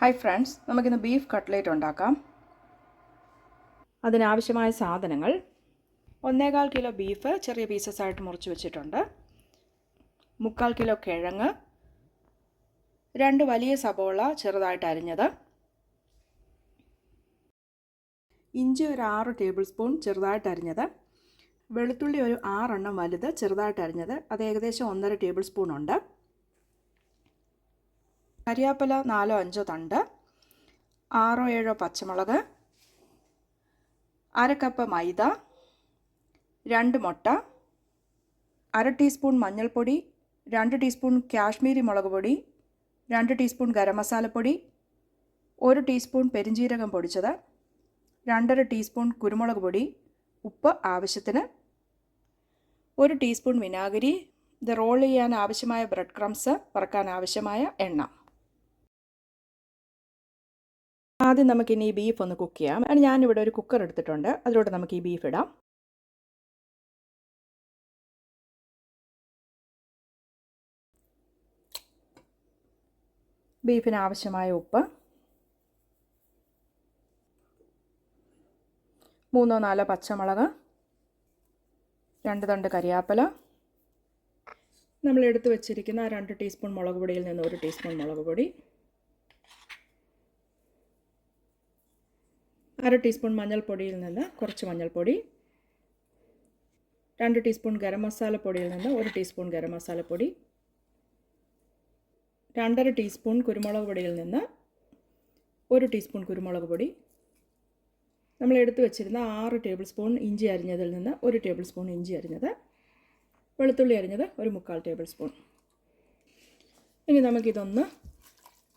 Hi friends നമുക്കിന്ന് beef cutlet ഉണ്ടാക്കാം. അതിനാവശ്യമായ സാധനങ്ങൾ. ഒന്നേകാൽ കിലോ ബീഫ് ചെറിയ പീസസ് ആയിട്ട് മുറിച്ച് വെച്ചിട്ടുണ്ട്. മുക്കാൽ കിലോ കിഴങ്ങ്. രണ്ട് വലിയ സബോള ചെറുതായിട്ട് അരിഞ്ഞത്. ഇഞ്ചി ഒരു ആറ് ടേബിൾ സ്പൂൺ ചെറുതായിട്ട് അരിഞ്ഞത്. വെളുത്തുള്ളി ഒരു ആറെണ്ണം വലുത് ചെറുതായിട്ട് അരിഞ്ഞത്. അത് ഏകദേശം ഒന്നര ടേബിൾ സ്പൂൺ ഉണ്ട്. കരിയാപ്പല നാലോ അഞ്ചോ തണ്ട് ആറോ ഏഴോ പച്ചമുളക് അര കപ്പ് മൈദ രണ്ട് മുട്ട അര ടീസ്പൂൺ മഞ്ഞൾപ്പൊടി രണ്ട് ടീസ്പൂൺ കാശ്മീരി മുളക് പൊടി രണ്ട് ടീസ്പൂൺ ഗരം മസാലപ്പൊടി ഒരു ടീസ്പൂൺ പെരിഞ്ജീരകം പൊടിച്ചത് രണ്ടര ടീസ്പൂൺ കുരുമുളക് പൊടി ഉപ്പ് ആവശ്യത്തിന് ഒരു ടീസ്പൂൺ വിനാഗിരി ഇത് റോൾ ചെയ്യാൻ ആവശ്യമായ ബ്രെഡ് ക്രംസ് വറക്കാൻ ആവശ്യമായ എണ്ണ. ആദ്യം നമുക്കിനി ഈ ബീഫ് ഒന്ന് കുക്ക് ചെയ്യാം. അതിന് ഞാനിവിടെ ഒരു കുക്കർ എടുത്തിട്ടുണ്ട്. അതിലോട്ട് നമുക്ക് ഈ ബീഫ് ഇടാം. ബീഫിന് ആവശ്യമായ ഉപ്പ്. മൂന്നോ നാലോ പച്ചമുളക്. രണ്ട് തണ്ട് കരിയാപ്പല. നമ്മൾ എടുത്തു വച്ചിരിക്കുന്ന രണ്ട് ടീസ്പൂൺ മുളക് പൊടിയിൽ നിന്ന് ഒരു ടീസ്പൂൺ മുളക് പൊടി. അര ടീസ്പൂൺ മഞ്ഞൾപ്പൊടിയിൽ നിന്ന് കുറച്ച് മഞ്ഞൾപ്പൊടി രണ്ട് ടീസ്പൂൺ ഗരം മസാലപ്പൊടിയിൽ നിന്ന് ഒരു ടീസ്പൂൺ ഗരം മസാലപ്പൊടി രണ്ടര ടീസ്പൂൺ കുരുമുളക് പൊടിയിൽ നിന്ന് ഒരു ടീസ്പൂൺ കുരുമുളക് പൊടി നമ്മൾ എടുത്തു വെച്ചിരുന്ന ആറ് ടേബിൾ സ്പൂൺ ഇഞ്ചി അരിഞ്ഞതിൽ നിന്ന് ഒരു ടേബിൾ സ്പൂൺ ഇഞ്ചി അരിഞ്ഞത് വെളുത്തുള്ളി അരിഞ്ഞത് ഒരു മുക്കാൽ ടേബിൾ സ്പൂൺ. ഇനി നമുക്കിതൊന്ന്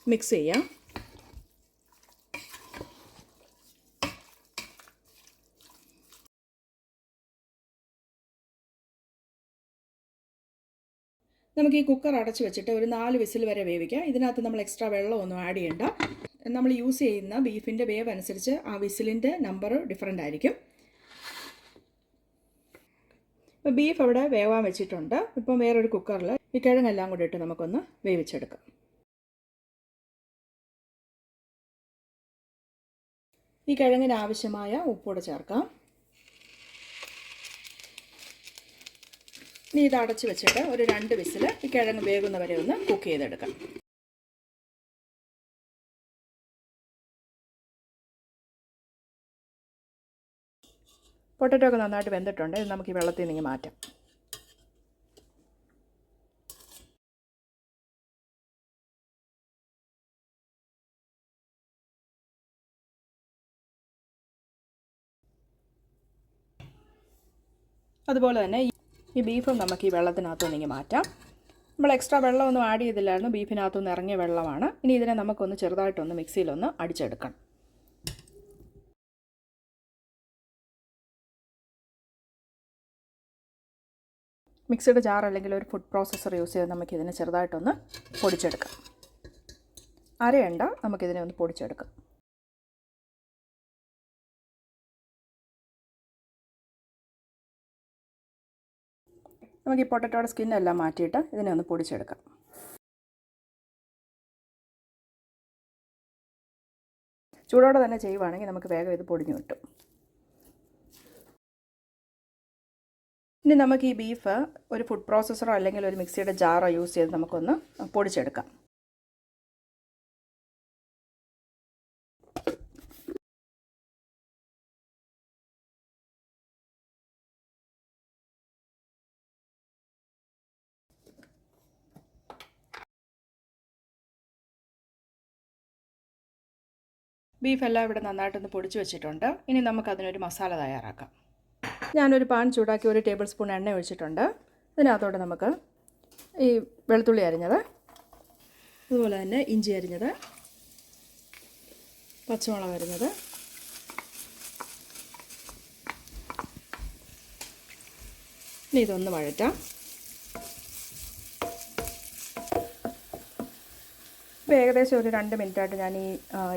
മിക്സ് ചെയ്യാം. നമുക്ക് ഈ കുക്കർ അടച്ച് വെച്ചിട്ട് ഒരു നാല് വിസിൽ വരെ വേവിക്കാം. ഇതിനകത്ത് നമ്മൾ എക്സ്ട്രാ വെള്ളമൊന്നും ആഡ് ചെയ്യണ്ട. നമ്മൾ യൂസ് ചെയ്യുന്ന ബീഫിന്റെ വേവ് അനുസരിച്ച് ആ വിസിലിന്റെ നമ്പർ ഡിഫറെന്റ് ആയിരിക്കും. ഇപ്പോൾ ബീഫ് അവിടെ വേവാൻ വെച്ചിട്ടുണ്ട്. ഇപ്പം വേറൊരു കുക്കറിൽ ഈ കിഴങ്ങെല്ലാം കൂടി ഇട്ട് നമുക്കൊന്ന് വേവിച്ചെടുക്കാം. ഈ കിഴങ്ങിന് ആവശ്യമായ ഉപ്പൂടെ ചേർക്കാം. ഇനി ഇത് അടച്ച് വെച്ചിട്ട് ഒരു രണ്ട് വിസിൽ ഈ കിഴങ്ങ് വേകുന്ന വരെ ഒന്ന് കുക്ക് ചെയ്തെടുക്കാം. പൊട്ടറ്റോ ഒക്കെ നന്നായിട്ട് വെന്തിട്ടുണ്ട്. ഇത് നമുക്ക് ഈ വെള്ളത്തിൽ നിന്ന് മാറ്റാം. അതുപോലെ തന്നെ ഈ ബീഫും നമുക്ക് ഈ വെള്ളത്തിനകത്തുനിന്ന് ഇങ്ങനെ മാറ്റാം. നമ്മൾ എക്സ്ട്രാ വെള്ളമൊന്നും ആഡ് ചെയ്തില്ലായിരുന്നു. ബീഫിനകത്തുനിന്ന് ഇറങ്ങിയ വെള്ളമാണ്. ഇനി ഇതിനെ നമുക്കൊന്ന് ചെറുതായിട്ടൊന്ന് മിക്സിയിലൊന്ന് അടിച്ചെടുക്കണം. മിക്സിയുടെ ജാർ അല്ലെങ്കിൽ ഒരു ഫുഡ് പ്രോസസ്സർ യൂസ് ചെയ്ത് നമുക്കിതിനെ ചെറുതായിട്ടൊന്ന് പൊടിച്ചെടുക്കാം. അരയണ്ട നമുക്കിതിനെ ഒന്ന് പൊടിച്ചെടുക്കാം. നമുക്ക് ഈ പൊട്ടറ്റോയുടെ സ്കിന്നെല്ലാം മാറ്റിയിട്ട് ഇതിനെ ഒന്ന് പൊടിച്ചെടുക്കാം. ചൂടോടെ തന്നെ ചെയ്യുവാണെങ്കിൽ നമുക്ക് വേഗം ഇത് പൊടിഞ്ഞു കിട്ടും. ഇനി നമുക്ക് ഈ ബീഫ് ഒരു ഫുഡ് പ്രോസസ്സറോ അല്ലെങ്കിൽ ഒരു മിക്സിയുടെ ജാറോ യൂസ് ചെയ്ത് നമുക്കൊന്ന് പൊടിച്ചെടുക്കാം. ബീഫെല്ലാം ഇവിടെ നന്നായിട്ടൊന്ന് പൊടിച്ച് വെച്ചിട്ടുണ്ട്. ഇനി നമുക്കതിനൊരു മസാല തയ്യാറാക്കാം. ഞാനൊരു പാൻ ചൂടാക്കി ഒരു ടേബിൾ സ്പൂൺ എണ്ണ ഒഴിച്ചിട്ടുണ്ട്. ഇതിനകത്തോട്ട് നമുക്ക് ഈ വെളുത്തുള്ളി അരിഞ്ഞത് അതുപോലെ തന്നെ ഇഞ്ചി അരിഞ്ഞത് പച്ചമുളക് അരിഞ്ഞത് ഇനി ഇതൊന്ന് വഴറ്റാം. ഇപ്പോൾ ഏകദേശം ഒരു രണ്ട് മിനിറ്റായിട്ട് ഞാൻ ഈ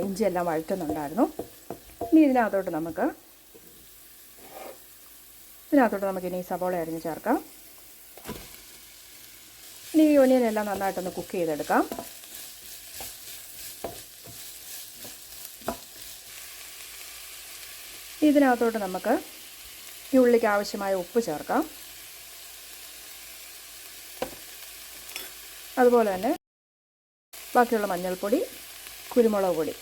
ഇഞ്ചിയെല്ലാം വഴറ്റുന്നുണ്ടായിരുന്നു. ഇനി ഇതിനകത്തോട്ട് നമുക്ക് ഇതിനകത്തോട്ട് നമുക്ക് ഇനി സവോള അരിഞ്ഞ് ചേർക്കാം. ഇനി ഈ ഒനിയനെല്ലാം നന്നായിട്ടൊന്ന് കുക്ക് ചെയ്തെടുക്കാം. ഇതിനകത്തോട്ട് നമുക്ക് ഈ ഉള്ളിക്ക് ആവശ്യമായ ഉപ്പ് ചേർക്കാം. അതുപോലെ തന്നെ ബാക്കിയുള്ള മഞ്ഞൾപ്പൊടി കുരുമുളക് പൊടി.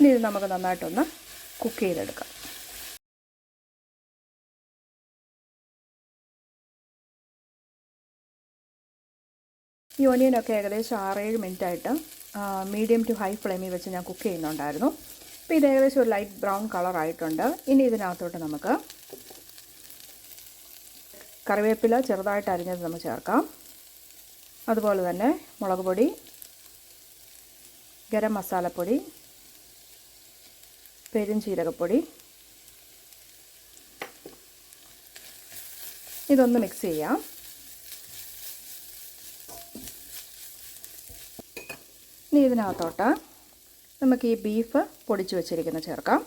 ഇനി ഇത് നമുക്ക് നന്നായിട്ടൊന്ന് കുക്ക് ചെയ്തെടുക്കാം. ഈ ഒനിയനൊക്കെ ഏകദേശം ആറേഴ് മിനിറ്റ് ആയിട്ട് മീഡിയം ടു ഹൈ ഫ്ലെയിമിൽ വെച്ച് ഞാൻ കുക്ക് ചെയ്യുന്നുണ്ടായിരുന്നു. അപ്പോൾ ഇത് ഏകദേശം ഒരു ലൈറ്റ് ബ്രൗൺ കളറായിട്ടുണ്ട്. ഇനി ഇതിനകത്തോട്ട് നമുക്ക് കറിവേപ്പില ചെറുതായിട്ട് അരിഞ്ഞത് നമ്മൾ ചേർക്കാം. അതുപോലെ തന്നെ മുളക് പൊടി ഗരം മസാലപ്പൊടി പെരുംജീരകപ്പൊടി ഇതൊന്ന് മിക്സ് ചെയ്യാം. ഇനി ഇതിനകത്തോട്ട് നമുക്ക് ഈ ബീഫ് പൊടിച്ചു വച്ചിരിക്കുന്ന ചേർക്കാം.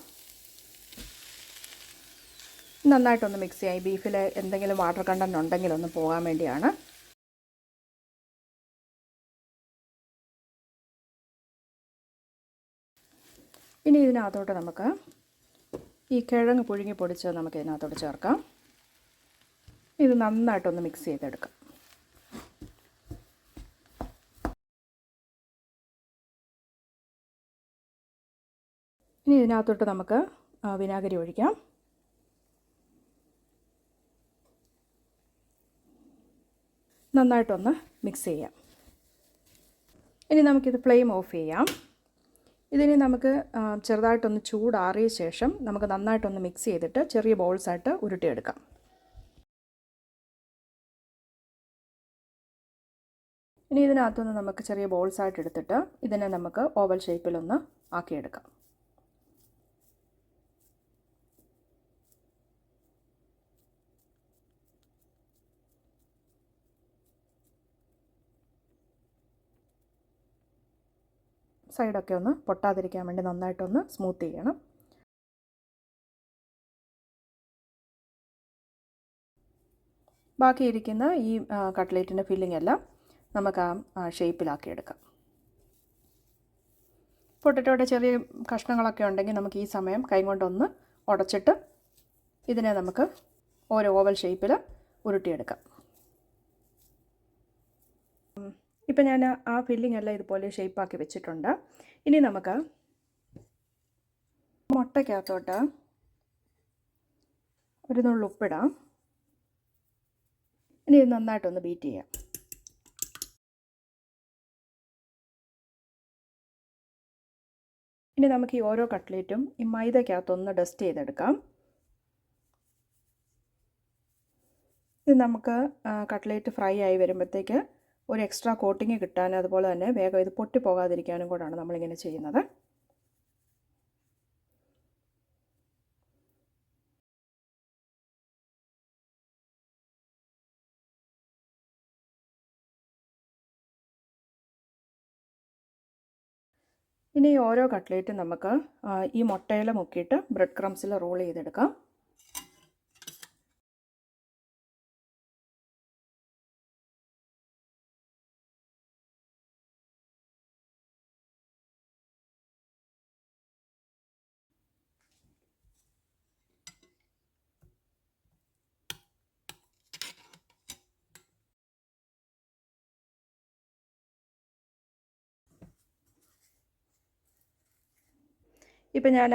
നന്നായിട്ടൊന്ന് മിക്സ് ചെയ്യാം. ബീഫിൽ എന്തെങ്കിലും വാട്ടർ കണ്ടന്റ് ഉണ്ടെങ്കിൽ ഒന്ന് പോകാൻ വേണ്ടിയാണ്. ഇനി ഇതിനകത്തോട്ട് നമുക്ക് ഈ കിഴങ്ങ് പുഴുങ്ങി പൊടിച്ച് നമുക്ക് ഇതിനകത്തോട്ട് ചേർക്കാം. ഇത് നന്നായിട്ടൊന്ന് മിക്സ് ചെയ്തെടുക്കാം. ഇനി ഇതിനകത്തോട്ട് നമുക്ക് വിനാഗിരി ഒഴിക്കാം. നന്നായിട്ടൊന്ന് മിക്സ് ചെയ്യാം. ഇനി നമുക്കിത് ഫ്ലെയിം ഓഫ് ചെയ്യാം. ഇതിനെ നമുക്ക് ചെറുതായിട്ടൊന്ന് ചൂടാറിയ ശേഷം നമുക്ക് നന്നായിട്ടൊന്ന് മിക്സ് ചെയ്തിട്ട് ചെറിയ ബോൾസായിട്ട് ഉരുട്ടിയെടുക്കാം. ഇനി ഇതിനകത്തുനിന്ന് നമുക്ക് ചെറിയ ബോൾസായിട്ട് എടുത്തിട്ട് ഇതിനെ നമുക്ക് ഓവൽ ഷേപ്പിലൊന്ന് ആക്കിയെടുക്കാം. സൈഡൊക്കെ ഒന്ന് പൊട്ടാതിരിക്കാൻ വേണ്ടി നന്നായിട്ടൊന്ന് സ്മൂത്ത് ചെയ്യണം. ബാക്കിയിരിക്കുന്ന ഈ കട്ട്ലേറ്റിന്റെ ഫില്ലിംഗ് എല്ലാം നമുക്ക് ആ ഷേപ്പിലാക്കി എടുക്കാം പൊട്ടറ്റോയുടെ ചെറിയ കഷ്ണങ്ങളൊക്കെ ഉണ്ടെങ്കിൽ നമുക്ക് ഈ സമയം കൈകൊണ്ടൊന്ന് ഉടച്ചിട്ട് ഇതിനെ നമുക്ക് ഓരോ ഓവൽ ഷേപ്പിൽ ഉരുട്ടിയെടുക്കാം. ഇപ്പം ഞാൻ ആ ഫില്ലിംഗ് എല്ലാം ഇതുപോലെ ഷേപ്പാക്കി വെച്ചിട്ടുണ്ട്. ഇനി നമുക്ക് മുട്ടയ്ക്കകത്തോട്ട് ഒരു നുള്ളു ഉപ്പിടാം. ഇനി ഇത് നന്നായിട്ടൊന്ന് ബീറ്റ് ചെയ്യാം. ഇനി നമുക്ക് ഈ ഓരോ കട്ട്ലേറ്റും ഈ മൈദക്കകത്തൊന്ന് ഡസ്റ്റ് ചെയ്തെടുക്കാം. ഇത് നമുക്ക് കട്ട്ലേറ്റ് ഫ്രൈ ആയി വരുമ്പോഴത്തേക്ക് ഒരു എക്സ്ട്രാ കോട്ടിങ് കിട്ടാനും അതുപോലെ തന്നെ വേഗം ഇത് പൊട്ടിപ്പോകാതിരിക്കാനും കൂടാണ് നമ്മളിങ്ങനെ ചെയ്യുന്നത്. ഇനി ഓരോ കട്ട്ലേറ്റും നമുക്ക് ഈ മുട്ടയിൽ മുക്കിയിട്ട് ബ്രെഡ് ക്രംസിൽ റോൾ ചെയ്തെടുക്കാം. ഇപ്പം ഞാൻ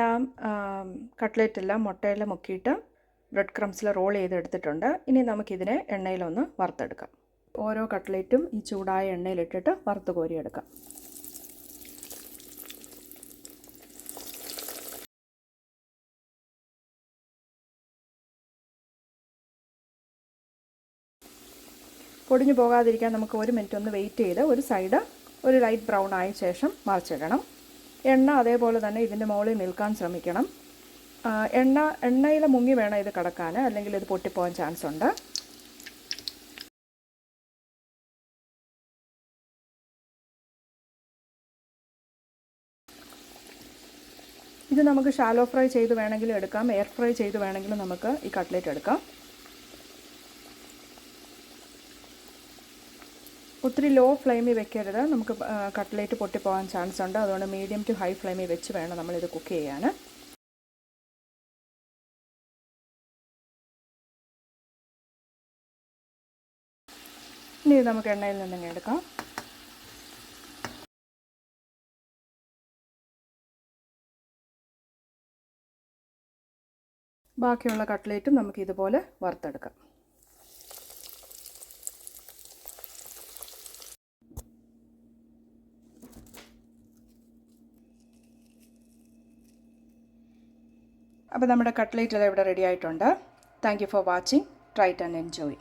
ആ കട്ട്ലേറ്റെല്ലാം മുട്ടയെല്ലാം മുക്കിയിട്ട് ബ്രെഡ് ക്രംസിൽ റോൾ ചെയ്തെടുത്തിട്ടുണ്ട്. ഇനി നമുക്കിതിനെ എണ്ണയിലൊന്ന് വറുത്തെടുക്കാം. ഓരോ കട്ട്ലേറ്റും ഈ ചൂടായ എണ്ണയിലിട്ടിട്ട് വറുത്ത് കോരിയെടുക്കാം. പൊടിഞ്ഞു പോകാതിരിക്കാൻ നമുക്ക് ഒരു മിനിറ്റ് ഒന്ന് വെയിറ്റ് ചെയ്ത് ഒരു സൈഡ് ഒരു ലൈറ്റ് ബ്രൗൺ ആയ ശേഷം മറിച്ചിടണം. എണ്ണ അതേപോലെ തന്നെ ഇതിന്റെ മുകളിൽ നിൽക്കാൻ ശ്രമിക്കണം. എണ്ണ എണ്ണയിൽ മുങ്ങി വേണം ഇത് കിടക്കാൻ. അല്ലെങ്കിൽ ഇത് പൊട്ടിപ്പോകാൻ ചാൻസ് ഉണ്ട്. ഇത് നമുക്ക് ഷാലോ ഫ്രൈ ചെയ്ത് വേണമെങ്കിലും എടുക്കാം. എയർ ഫ്രൈ ചെയ്ത് വേണമെങ്കിലും നമുക്ക് ഈ കട്ട്ലേറ്റ് എടുക്കാം. ഒത്തിരി ലോ ഫ്ലെയിമിൽ വെക്കരുത്. നമുക്ക് കട്ട്ലേറ്റ് പൊട്ടിപ്പോകാൻ ചാൻസ് ഉണ്ട്. അതുകൊണ്ട് മീഡിയം ടു ഹൈ ഫ്ലെയിമിൽ വെച്ച് വേണം നമ്മളിത് കുക്ക് ചെയ്യാൻ. ഇനി നമുക്ക് എണ്ണയിൽ നിന്നങ്ങ് എടുക്കാം. ബാക്കിയുള്ള കട്ട്ലേറ്റും നമുക്ക് ഇതുപോലെ വറുത്തെടുക്കാം. അപ്പോൾ നമ്മുടെ കട്ട്ലേറ്റ് ഇവിടെ റെഡി ആയിട്ടുണ്ട്? Thank you for watching try it and enjoy